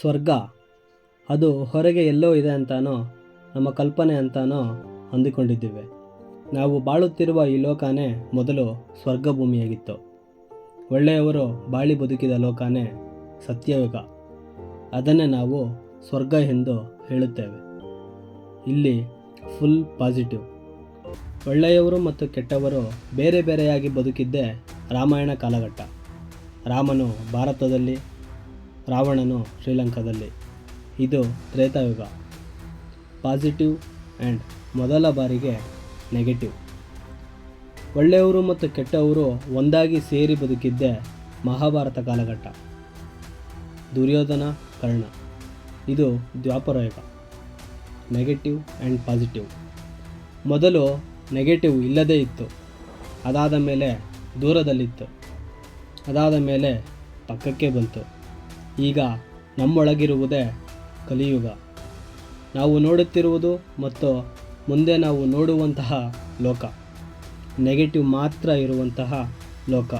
ಸ್ವರ್ಗ. ಅದು ಹೊರಗೆ ಎಲ್ಲೋ ಇದೆ ಅಂತಾನೋ, ನಮ್ಮ ಕಲ್ಪನೆ ಅಂತಾನೋ ಅಂದುಕೊಂಡಿದ್ದೇವೆ. ನಾವು ಬಾಳುತ್ತಿರುವ ಈ ಲೋಕನೇ ಮೊದಲು ಸ್ವರ್ಗ ಭೂಮಿಯಾಗಿತ್ತು ಒಳ್ಳೆಯವರು ಬಾಳಿ ಬದುಕಿದ ಲೋಕನೇ ಸತ್ಯಯುಗ. ಅದನ್ನೇ ನಾವು ಸ್ವರ್ಗ ಎಂದು ಹೇಳುತ್ತೇವೆ. ಇಲ್ಲಿ ಫುಲ್ ಪಾಸಿಟಿವ್ ಒಳ್ಳೆಯವರು ಮತ್ತು ಕೆಟ್ಟವರು ಬೇರೆ ಬೇರೆಯಾಗಿ ಬದುಕಿದ್ದೇ ರಾಮಾಯಣ ಕಾಲಘಟ್ಟ. ರಾಮನು ಭಾರತದಲ್ಲಿ ರಾವಣನು ಶ್ರೀಲಂಕಾದಲ್ಲಿ. ಇದು ತ್ರೇತಾಯುಗ. ಪಾಸಿಟಿವ್ ಆ್ಯಂಡ್ ಮೊದಲ ಬಾರಿಗೆ ನೆಗೆಟಿವ್ ಒಳ್ಳೆಯವರು ಮತ್ತು ಕೆಟ್ಟವರು ಒಂದಾಗಿ ಸೇರಿ ಬದುಕಿದ್ದೇ ಮಹಾಭಾರತ ಕಾಲಘಟ್ಟ. ದುರ್ಯೋಧನ, ಕರ್ಣ. ಇದು ದ್ವಾಪರಯುಗ. ನೆಗೆಟಿವ್ ಆ್ಯಂಡ್ ಪಾಸಿಟಿವ್ ಮೊದಲು ನೆಗೆಟಿವ್ ಇಲ್ಲದೇ ಇತ್ತು. ಅದಾದ ಮೇಲೆ ದೂರದಲ್ಲಿತ್ತು. ಅದಾದ ಮೇಲೆ ಪಕ್ಕಕ್ಕೆ ಬಂತು. ಈಗ ನಮ್ಮೊಳಗಿರುವುದೇ ಕಲಿಯುಗ. ನಾವು ನೋಡುತ್ತಿರುವುದು ಮತ್ತು ಮುಂದೆ ನಾವು ನೋಡುವಂತಹ ಲೋಕ. ನೆಗೆಟಿವ್ ಮಾತ್ರ ಇರುವಂತಹ ಲೋಕ.